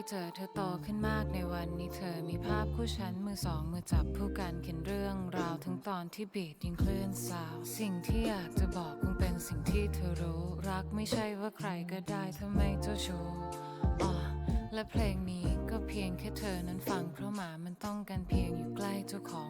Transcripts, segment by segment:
ที่เจอเธอโตขึ้นมากในวันนี้เธอมีภาพคู่ฉันมือสองมือจับผู้กันเขียนเรื่องราวทั้งตอนที่บีดยิงคลื่นสาว สิ่งที่อยากจะบอกคงเป็นสิ่งที่เธอรู้ รักไม่ใช่ว่าใครก็ได้ถ้าไม่เจ้าชู้อ๋อและเพลงนี้ก็เพียงแค่เธอนั้นฟังเพราะหมามันต้องการเพียงอยู่ใกล้เจ้าของ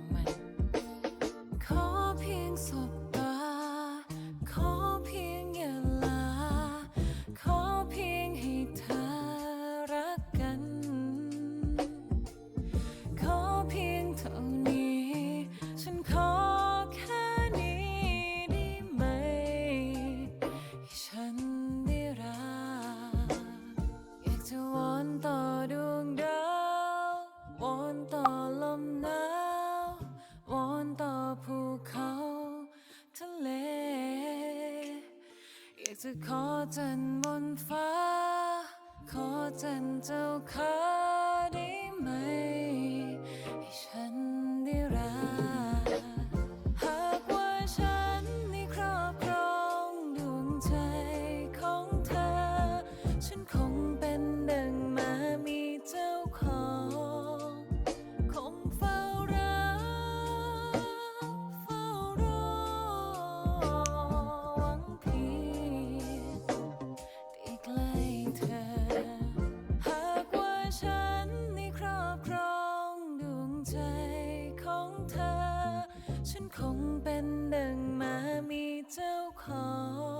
จะขอจันบนฟ้า ขอจันเจ้าขาได้ไหม ให้ฉันได้รัก คงเป็นดังมามีเจ้าของ